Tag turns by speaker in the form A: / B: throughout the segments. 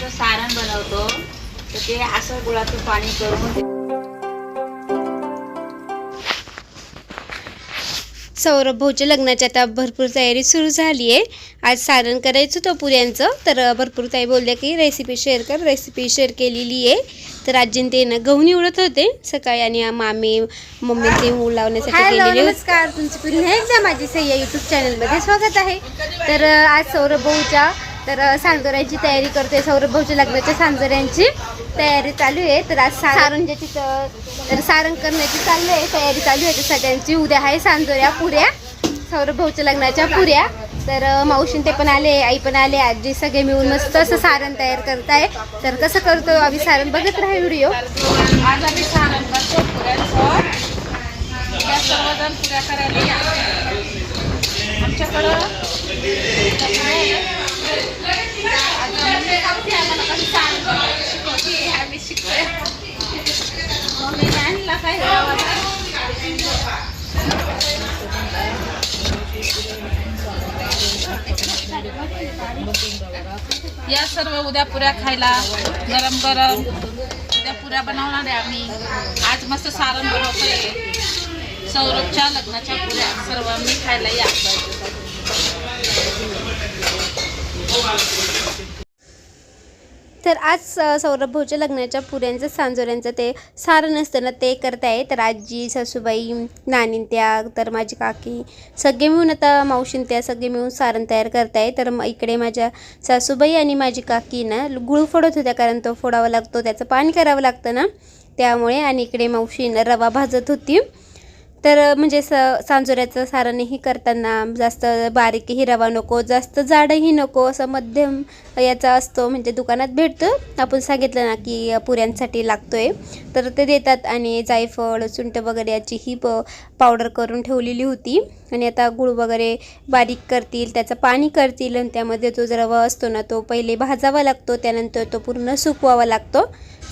A: गुळाचं सारण बनवतो तर ते असं गुळाचं पाणी करून
B: सौरभ भाऊच्या लग्नाची आता भरपूर तयारी सुरू झाली आहे. आज सारण करायचं होतं पुऱ्यांचं तर भरपूर ताई बोलल्या की रेसिपी शेअर कर रेसिपी शेअर केलेली आहे. तर आजीन ते ना गहू निवडत होते. सकाळी आणि मामी मम्मी ते मूळ लावण्यासाठी
C: हॅलो
B: गेलेले होते.
C: नमस्कार तुमचं पुन्हा एकदा माझी सह्या यूट्यूब चॅनलमध्ये स्वागत आहे. तर आज सौरभ भाऊच्या तर सांजोऱ्यांची तयारी करतोय सौरभ भाऊच्या लग्नाच्या सांजोऱ्यांची तयारी चालू आहे. तर आज सारंजाची तर सारंग करण्याची चालू आहे. तयारी चालू आहे. तर सगळ्यांची उद्या आहे सांजोऱ्या पुऱ्या. सौरभ भाऊच्या लग्नाच्या पुऱ्या. तर मावशीन ते पण आले आई पण आले आजी सगळे मिळून मस्त असं सारण तयार करताय. तर कसं करतो आम्ही सारण बघत राहा व्हिडिओ.
A: आज आम्ही सारण करतो सर्वजण पुऱ्या करायला आमच्याकडं या सर्व उद्या पुऱ्या खायला गरम गरम उद्या पुऱ्या बनवणार आहे आम्ही. आज मस्त सारण बनवतोय. सौरभच्या लग्नाच्या पुऱ्या सर्व मी खायला या.
B: तर आज स- सौरभ भाऊच्या लग्नाच्या पुऱ्यांचं सांजोऱ्यांचं ते सारण असतं ना ते करताय तर आजी सासूबाई नानीन त्या तर माझी काकी. सगळे मिळून आता मावशीन त्या सगळे मिळून सारण तयार करताय तर इकडे माझ्या सासूबाई आणि माझी काकी ना गुळ फोडत होत्या कारण तो फोडावा लागतो त्याचं पाणी करावं लागतं ना. त्यामुळे आणि इकडे मावशीनं रवा भाजत होती. तर म्हणजे स सांजोऱ्याचं सारणही करताना जास्त बारीकही रवा नको जास्त जाडही नको असं मध्यम याचा असतो म्हणजे दुकानात भेटतो. आपण सांगितलं ना की पुऱ्यांसाठी लागतो आहे तर ते देतात आणि जायफळ चुंट वगैरे याची ही प पावडर करून ठेवलेली होती. आणि आता गुळ वगैरे बारीक करतील त्याचं पाणी करतील आणि त्यामध्ये जो रवा असतो ना तो पहिले भाजावा लागतो त्यानंतर तो पूर्ण सुकवावा लागतो.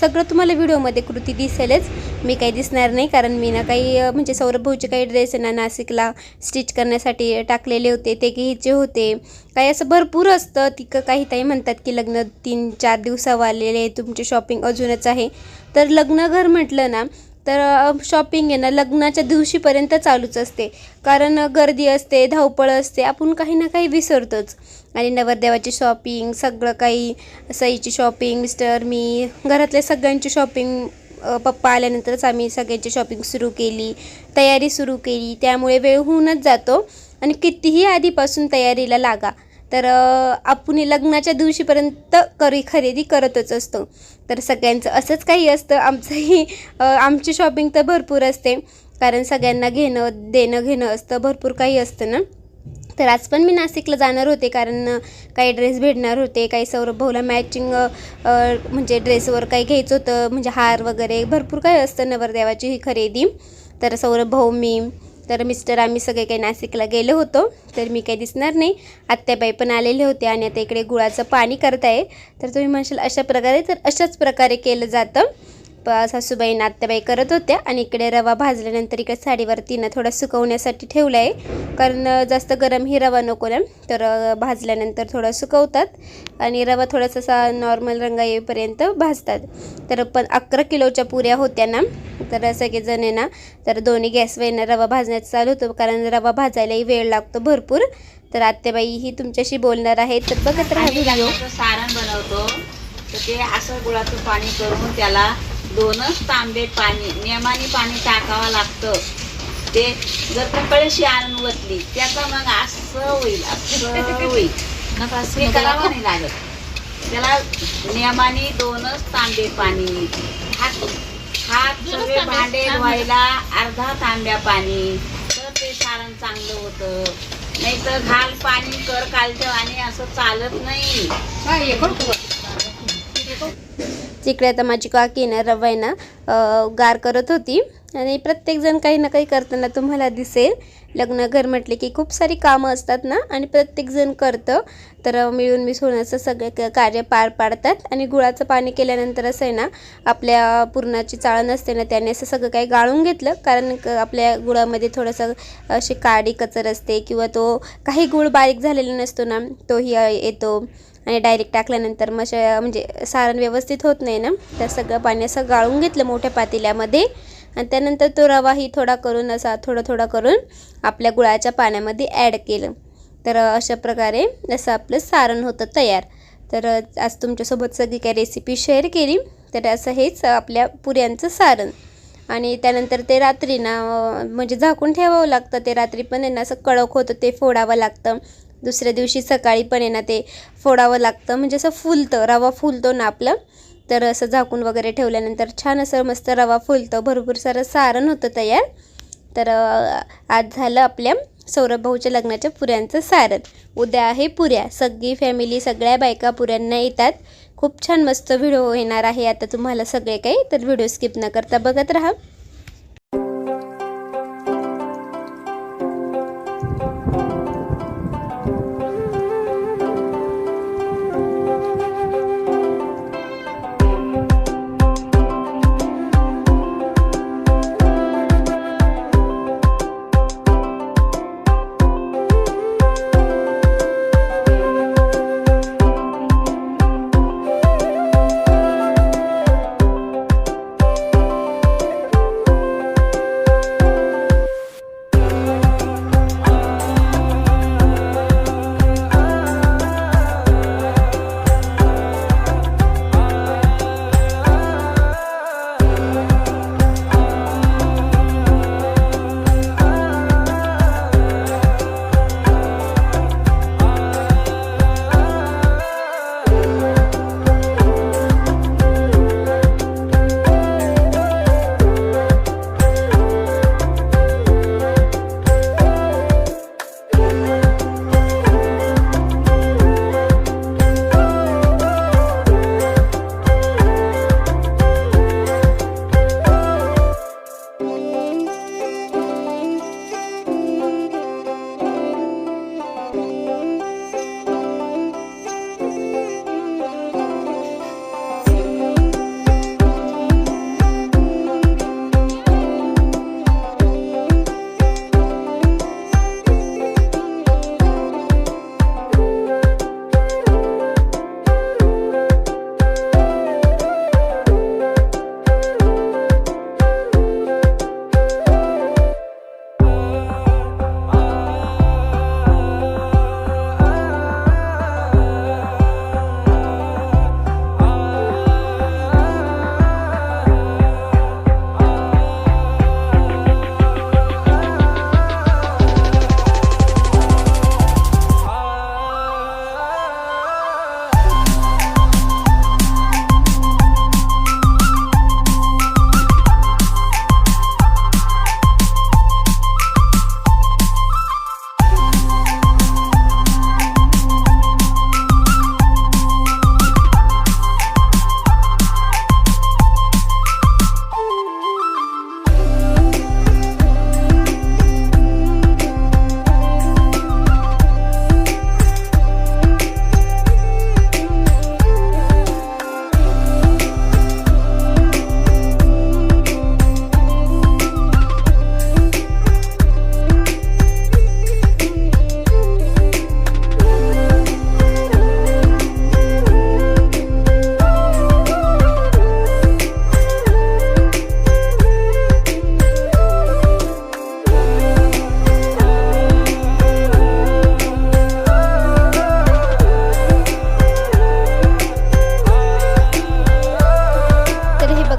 B: सगळं तुम्हाला व्हिडिओमध्ये कृती दिसेलच. मी काही दिसणार नाही कारण मी ना काही म्हणजे सौरभ भाऊचे काही ड्रेस ना नाशिकला स्टिच करण्यासाठी टाकलेले होते. ते घ्यायचे होते. काही असं भरपूर असतं. तिकं काही ताई म्हणतात की लग्न तीन चार दिवसावालेले आहे. तुमची शॉपिंग अजूनच आहे. तर लग्नघर म्हटलं ना तर शॉपिंग आहे ना लग्नाच्या दिवशीपर्यंत चालूच असते. कारण गर्दी असते धावपळ असते. आपण काही ना काही विसरतोच. आणि नवरदेवाची शॉपिंग सगळं काही सईची शॉपिंग मिस्टर मी घरातल्या सगळ्यांची शॉपिंग पप्पा आल्यानंतरच आम्ही सगळ्यांची शॉपिंग सुरू केली तयारी सुरू केली त्यामुळे वेळ होऊनच जातो आणि कितीही आधीपासून तयारीला लागा. तर आपण लग्नाच्या दिवशीपर्यंत करी खरेदी करतच असतो. तर सगळ्यांचं असंच काही असतं आमचंही आमची शॉपिंग तर भरपूर असते. कारण सगळ्यांना घेणं देणं घेणं असतं भरपूर काही असतं ना. तर आज पण मी नाशिकला जाणार होते कारण काही ड्रेस भेटणार होते काही सौरभ भाऊला मॅचिंग म्हणजे ड्रेसवर काही घ्यायचं होतं म्हणजे हार वगैरे भरपूर काही असतं नवरदेवाची ही खरेदी. तर सौरभ भाऊ मी तर मिस्टर आम्ही सगळे काही नाशिकला गेलो होतो तर मी काही दिसणार नाही. आत्याबाई पण आलेले होते आणि आता इकडे गुळाचं पाणी करत आहे तर तुम्ही म्हणशाल अशा प्रकारे तर अशाच प्रकारे केलं जातं. सासूबाई आत्याबाई करत होत्या आणि इकडे रवा भाजल्यानंतर इकडे साडीवरती ना थोडा सुकवण्यासाठी ठेवला आहे. कारण जास्त गरम ही रवा नको ना. तर भाजल्यानंतर थोडं सुकवतात आणि रवा थोडासा असा नॉर्मल रंगा येईपर्यंत भाजतात. तर पण अकरा किलोच्या पुऱ्या होत्या ना. तर सगळेजण आहे ना तर दोन्ही गॅसवरनं रवा भाजण्याचं चालू होतं. कारण रवा भाजायलाही वेळ लागतो भरपूर. तर आत्याबाई ही तुमच्याशी बोलणार आहे तर बघत राहा
A: सारण बनवतो. तर ते असं गुळाचं पाणी करून त्याला दोनच तांबे पाणी नियमाने पाणी टाकावं लागतं. ते जर का कळशी आणून वतली त्याचं मग असं होईल असं होईल. हे करावं नाही लागत. त्याला नियमाने दोनच तांबे पाणी. हात हात सगळे भांडे धुवायला अर्धा तांब्या पाणी. तर ते सारण चांगलं होतं. नाही तर घाल पाणी कर कालचं आणि असं चालत नाही.
B: तिकडे आता माझी काकी ना रवा आहे ना गार करत होती. आणि प्रत्येकजण काही ना काही करताना तुम्हाला दिसेल. लग्न घर म्हटले की खूप सारी कामं असतात ना आणि प्रत्येकजण करतं. तर मिळून मिसळून असं सगळे क- कार्य पार पाडतात. आणि गुळाचं पाणी केल्यानंतर असं आहे ना आपल्या पुरणाची चाळण असते ना त्याने असं सगळं काही गाळून घेतलं. कारण क- आपल्या गुळामध्ये थोडंसं अशी काडी कचर असते किंवा तो काही गुळ बारीक झालेला नसतो ना तोही येतो. आणि डायरेक्ट टाकल्यानंतर मग म्हणजे सारण व्यवस्थित होत नाही ना तर सगळं पाणी असं गाळून घेतलं मोठ्या पातेल्यामध्ये. आणि त्यानंतर तो रवाही थोडा करून असा थोडा थोडा करून आपल्या गुळाच्या पाण्यामध्ये ॲड केलं. तर अशा प्रकारे असं आपलं सारण होतं तयार. तर आज तुमच्यासोबत सगळी काही रेसिपी शेअर केली तर असं हेच आपल्या पुऱ्यांचं सारण. आणि त्यानंतर ते रात्री ना म्हणजे झाकून ठेवावं लागतं. ते रात्री पण आहे ना असं कडक होतं ते फोडावं लागतं. दुसऱ्या दिवशी सकाळी पण आहे ना ते फोडावं लागतं. म्हणजे असं फुलतं रवा फुलतो ना आपलं. तर असं झाकून वगैरे ठेवल्यानंतर छान असं मस्त रवा फुलतं. भरपूर सारं सारण होतं तयार. तर आज झालं आपल्या सौरभ भाऊच्या लग्नाच्या पुऱ्यांचं सारण. उद्या आहे पुऱ्या. सगळी फॅमिली सगळ्या बायका पुऱ्यांना येतात. खूप छान मस्त व्हिडिओ येणार आहे. आता तुम्हाला सगळे काही तर व्हिडिओ स्किप न करता बघत राहा.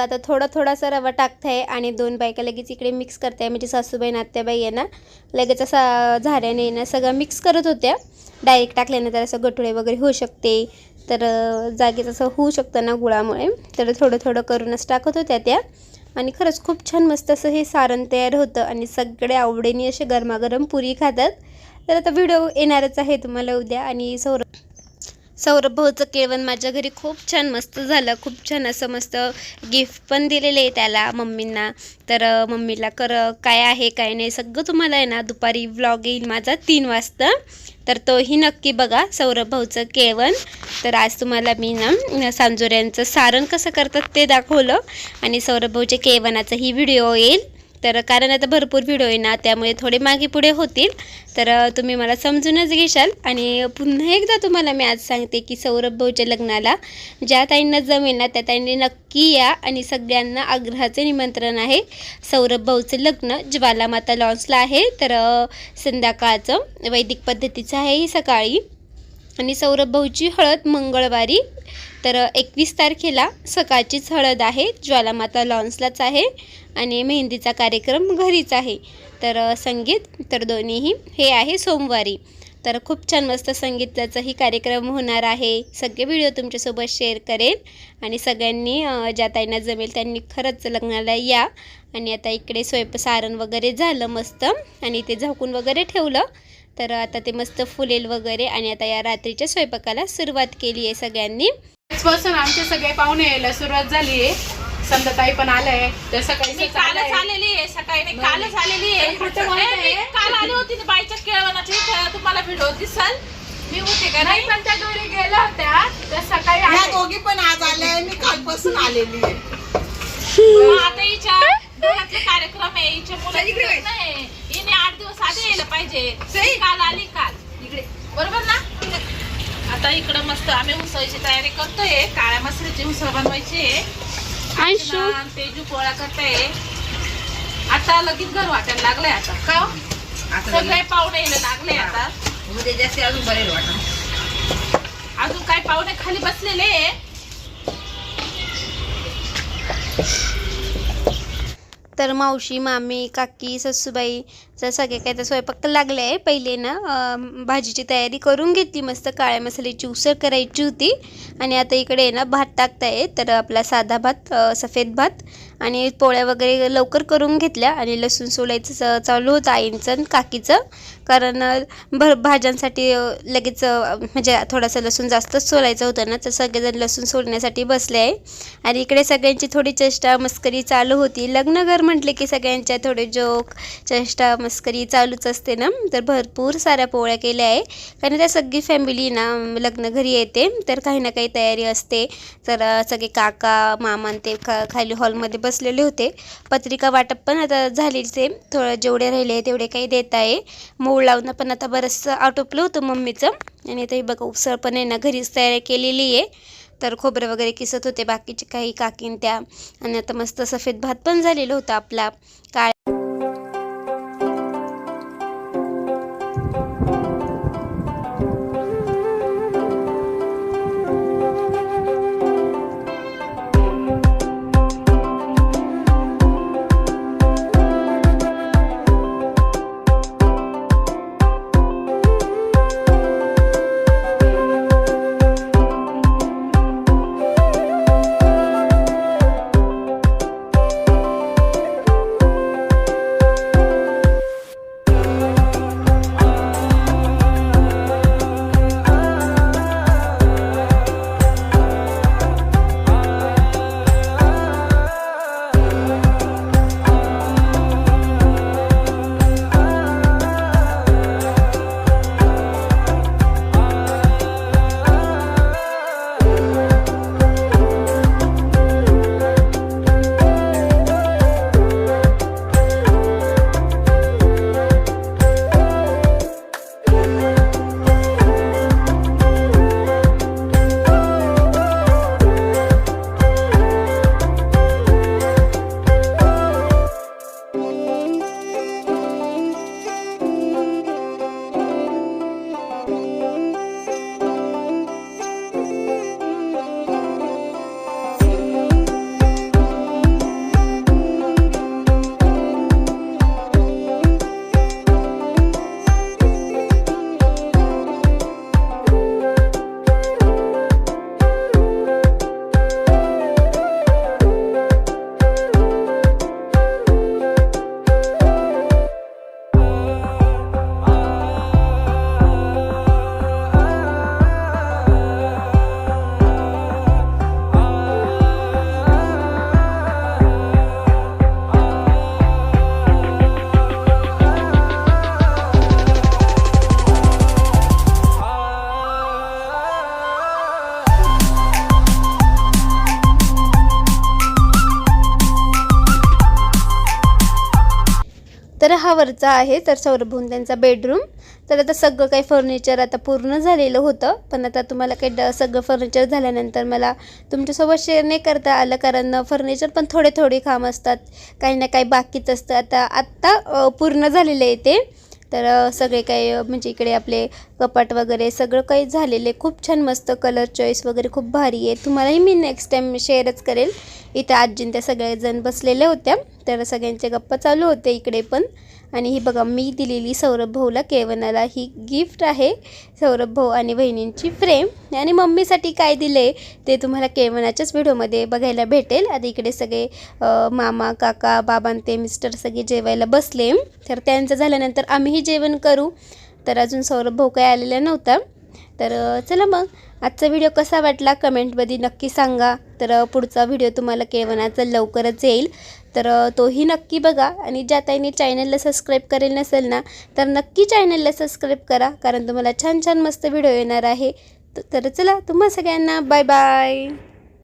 B: बघा आता थोडा थोडासा रवा टाकताय आणि दोन बायका लगेच इकडे मिक्स करताय. म्हणजे सासूबाई नात्याबाई आहे ना लगेच असा झाऱ्याने येणं सगळं मिक्स करत होत्या. डायरेक्ट टाकल्यानंतर असं गटुळे वगैरे होऊ शकते. तर अं, जागेच असं होऊ शकतं ना गुळामुळे. तर थोडं थोडं करूनच टाकत होत्या त्या. आणि खरंच खूप छान मस्त असं हे सारण तयार होतं आणि सगळे आवडीने असे गरमागरम पुरी खातात. तर आता व्हिडिओ येणारच आहे तुम्हाला उद्या आणि सौर सौरभ भाऊचं केळवण माझ्या घरी खूप छान मस्त झालं. खूप छान असं मस्त गिफ्ट पण दिलेलं आहे त्याला मम्मींना. तर मम्मीला कर काय आहे काय नाही सगळं तुम्हाला आहे ना दुपारी व्लॉग येईल माझा तीन वाजता. तर तोही नक्की बघा सौरभ भाऊचं केळवण तर आज तुम्हाला मी ना सांजोऱ्यांचं सारण कसं करतात ते दाखवलं. आणि सौरभ भाऊच्या केळवणाचाही व्हिडिओ येईल. तर कारण आता भरपूर व्हिडिओ आहे ना त्यामुळे थोडे मागे पुढे होतील. तर तुम्ही मला समजूनच घेशाल. आणि पुन्हा एकदा तुम्हाला मी आज सांगते की सौरभ भाऊच्या लग्नाला ज्या ताईंना जमेल ना त्या ताईंनी नक्की या आणि सगळ्यांना आग्रहाचे निमंत्रण आहे. सौरभ भाऊचं लग्न ज्वालामाता लॉन्सला आहे. तर संध्याकाळचं वैदिक पद्धतीचं आहे ही सकाळी. आणि सौरभ भाऊची हळद मंगळवारी तर एकवीस तारखेला सकाळचीच हळद आहे ज्वालामाता लॉन्सलाच आहे आणि मेहंदीचा कार्यक्रम घरीच आहे. तर संगीत तर दोन्हीही हे आहे सोमवारी. तर खूप छान मस्त संगीताचाही कार्यक्रम होणार आहे. सगळे व्हिडिओ तुमच्यासोबत शेअर करेन आणि सगळ्यांनी ज्या ताईंना जमेल त्यांनी खरंच लग्नाला या आणि आता इकडे स्वयंप सारण वगैरे झालं मस्त आणि ते झाकून वगैरे ठेवलं. तर आता ते मस्त फुलेल वगैरे आणि आता या रात्रीच्या स्वयंपाकाला सुरुवात केली आहे सगळ्यांनी.
D: पासून आमचे सगळे पाहुणे यायला सुरुवात झाली आहे. संध्याताई पण आलंय. तर सकाळी
E: मी कालच आलेली आहे सकाळी नाही कालच आलेली आहे.
D: कुठं बोलत
E: मी? काल आली होती ना बाईच्या केळवणाची इथं तुम्हाला व्हिडिओ दिसल. मी होते का
D: नाही
E: नाही?
D: पण त्या दोघी गेल्या होत्या. तर सकाळी.
F: दोघी पण आज आल्या मी कालपासून आलेली आहे.
E: मग आता हिच्या घरातला कार्यक्रम आहे. हिच्या मुलाचं लग्न आहे. हिने आठ दिवस आधी यायला पाहिजे. मी काल आली काल. इकडे. बरोबर ना? आता इकडं मस्त आम्ही उसळीची तयारी करतोय. काळ्या मसाल्याची उसळ बनवायची आहे. तेजू पोळा करताय. आता लगेच घर वाटायला लागलंय आता. का हो? सगळे पाहुणे यायला लागले आता. अजून काय पाहुणे खाली बसलेले
B: तर मावशी मामी काकी ससूबाई जर सगळे काय तर स्वयंपाक लागले आहे. पहिले ना भाजीची तयारी करून घेतली मस्त काळ्या मसाल्याची उसळ करायची होती. आणि आता इकडे आहे ना भात टाकताय. तर आपला साधा भात सफेद भात आणि पोळ्या वगैरे लवकर करून घेतल्या. आणि लसूण सोलायचं चालू होतं आईंचं काकीचं. कारण भर भाज्यांसाठी लगेच म्हणजे थोडासा लसूण जास्तच सोलायचं होतं ना तर सगळेजण लसूण सोलण्यासाठी बसले आहे. आणि इकडे सगळ्यांची थोडी चेष्टा मस्करी चालू होती. लग्नघर म्हटले की सगळ्यांच्या थोडे जोक चेष्टा मस्करी चालूच असते ना तर भरपूर साऱ्या पोळ्या केल्या आहे. कारण त्या सगळी फॅमिली ना लग्न घरी येते तर काही ना काही तयारी असते. तर सगळे काका मामान ते खा खाली हॉलमध्ये बसलेले होते. पत्रिका वाटप पण आता झालीच आहे. थोडं जेवढे राहिले तेवढे काही देत आहे. मूळ लावणं पण आता बरंचसं आटोपलं होतं मम्मीचं. आणि आता हे बघा उसळ पण आहे ना घरीच तयार केलेली आहे. तर खोबरं वगैरे किसत होते बाकीचे काही काकीन त्या. आणि आता मस्त सफेद भात पण झालेला होता आपला. काळ वरचा आहे तर सौरभ त्यांचा बेडरूम तर आता सगळं काही फर्निचर आता पूर्ण झालेलं होतं पण आता तुम्हाला काही ड सगळं फर्निचर झाल्यानंतर मला तुमच्यासोबत शेअर नाही करता आलं कारण फर्निचर पण थोडे थोडे काम असतात. काही ना काही बाकीच असतं. आता आत्ता पूर्ण झालेलं आहे ते. तर सगळे काही म्हणजे इकडे आपले कपाट वगैरे सगळं काही झालेले खूप छान मस्त कलर चॉईस वगैरे खूप भारी आहे. तुम्हालाही मी नेक्स्ट टाईम शेअरच करेल. इथं आजीन त्या सगळेजण बसलेल्या होत्या. तर सगळ्यांचे गप्पा चालू होते इकडे पण. आणि ही बघा मी दिलेली सौरभ भाऊला केवनाला ही गिफ्ट आहे. सौरभ भाऊ आणि बहिणींची फ्रेम आणि मम्मीसाठी काय दिले ते तुम्हाला केवनाच्याच व्हिडिओमध्ये बघायला भेटेल. आता इकडे सगळे मामा काका बाबां ते मिस्टर सगळे जेवायला बसले. तर त्यांचं झाल्यानंतर आम्हीही जेवण करू. तर अजून सौरभ भाऊ काय आलेला नव्हता. तर चला मग. आजचा व्हिडिओ कसा वाटला कमेंटमध्ये नक्की सांगा. तर पुढचा व्हिडिओ तुम्हाला केवनाचा लवकरच येईल. तर तोही नक्की बघा. आणि ज्या ताईने चॅनलला सबस्क्राईब करेल नसेल ना तर नक्की चॅनलला सबस्क्राईब करा. कारण तुम्हाला छान छान मस्त व्हिडिओ येणार आहे. तर चला तुम्हा सगळ्यांना बाय बाय